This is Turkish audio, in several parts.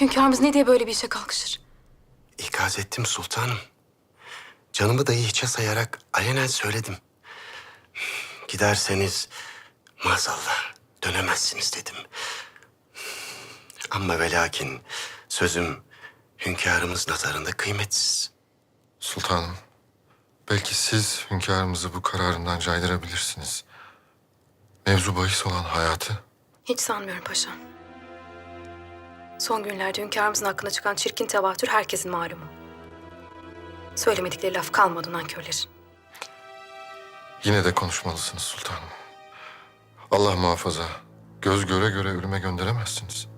Hünkârımız ne diye böyle bir işe kalkışır? İkaz ettim sultanım. Canımı dahi hiçe sayarak alenen söyledim. Giderseniz maazallah dönemezsiniz dedim. Ama ve lakin sözüm hünkârımız nazarında kıymetsiz. Sultanım, belki siz hünkârımızı bu kararından caydırabilirsiniz. Mevzu bahis olan hayatı Hiç sanmıyorum paşam. Son günlerde hünkârımızın hakkında çıkan çirkin tevatür herkesin malumu. Söylemedikleri laf kalmadı nankörlerin. yine de konuşmalısınız sultanım. Allah muhafaza, göz göre göre ölüme gönderemezsiniz.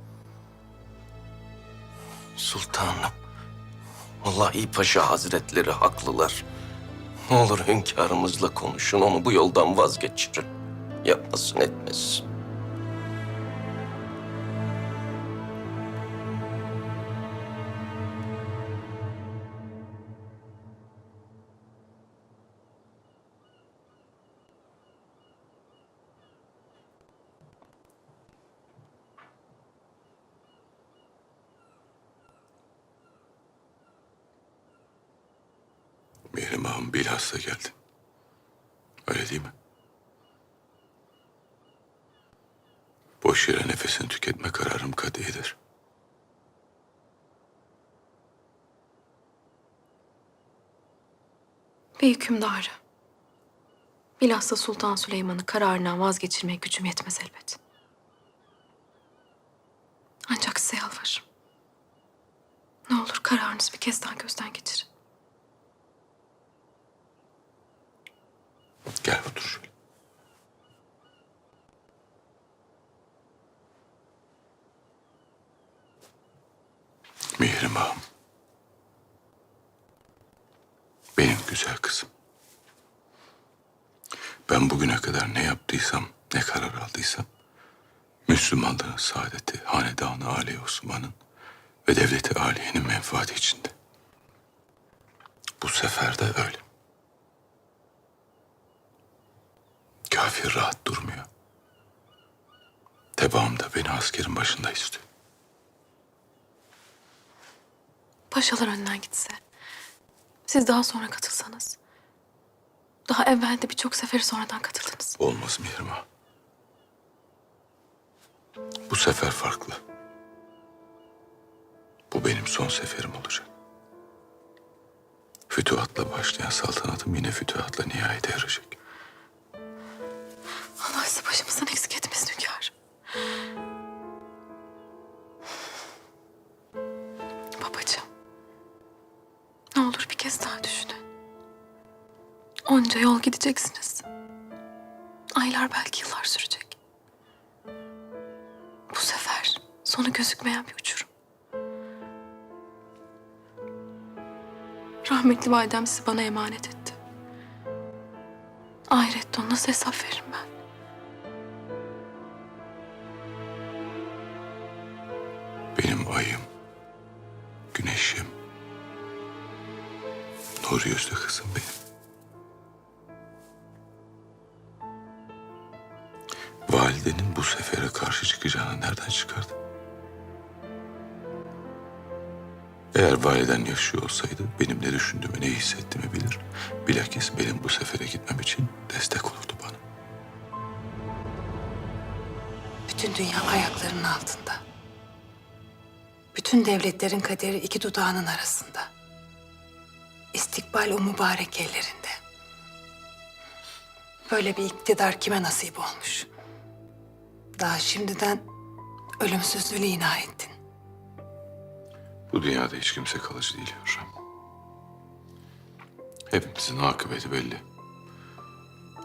Sultanım. Vallahi Paşa Hazretleri haklılar. Ne olur hünkârımızla konuşun, onu bu yoldan vazgeçirin. Yapmasın etmesin. Ağam bilhassa geldi. Öyle değil mi? Boş yere nefesini tüketme kararım katiyedir. Bir hükümdarı. Bilhassa Sultan Süleyman'ı kararından vazgeçirmeye gücüm yetmez elbet. Ancak size yalvarırım. Ne olur kararınızı bir kez daha gözden geçirin. Güzel kızım. Ben bugüne kadar ne yaptıysam, ne karar aldıysam... ...Müslümanlığın saadeti, hanedanı Ali Osman'ın ve devleti Aliye'nin menfaati içinde. Bu sefer de öyle. Kafir rahat durmuyor. Tebaam da beni askerin başında istiyor. Paşalar önden gitse. Siz daha sonra katılsanız. Daha evvel de birçok seferi sonradan katıldınız. Olmaz Mihrim ağa. Bu sefer farklı. Bu benim son seferim olacak. Fütuhatla başlayan saltanatım yine fütuhatla nihayete erecek. Ne olur bir kez daha düşünün. Onca yol gideceksiniz. Aylar belki yıllar sürecek. Bu sefer sonu gözükmeyen bir uçurum. Rahmetli validem sizi bana emanet etti. Ahirette ona nasıl hesap veririm ben? Nur yüzlü kızım benim. Validenin bu sefere karşı çıkacağını nereden çıkardı? Eğer validen yaşıyor olsaydı benim ne düşündüğümü, ne hissettiğimi bilir. Bilakis benim bu sefere gitmem için destek olurdu bana. Bütün dünya ayaklarının altında. Bütün devletlerin kaderi iki dudağının arasında. İstikbal o mübarek ellerinde. Böyle bir iktidar kime nasip olmuş? Daha şimdiden ölümsüzlüğü ina ettin. Bu dünyada hiç kimse kalıcı değil Hürrem. Hepimizin akıbeti belli.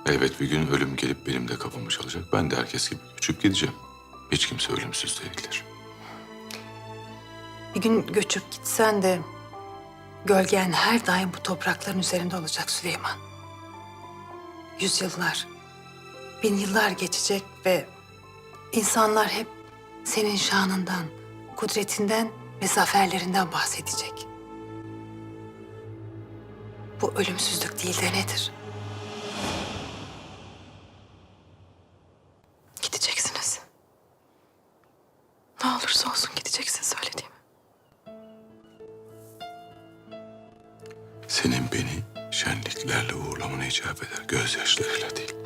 Elbet bir gün ölüm gelip benim de kapımı çalacak. Ben de herkes gibi göçüp gideceğim. Hiç kimse ölümsüz değildir. Bir gün göçüp gitsen de gölgen her daim bu toprakların üzerinde olacak Süleyman. Yüzyıllar, bin yıllar geçecek ve insanlar hep senin şanından, kudretinden ve zaferlerinden bahsedecek. Bu ölümsüzlük değil de nedir? Şenliklerle uğurlamana icap eder. Gözyaşlarıyla değil.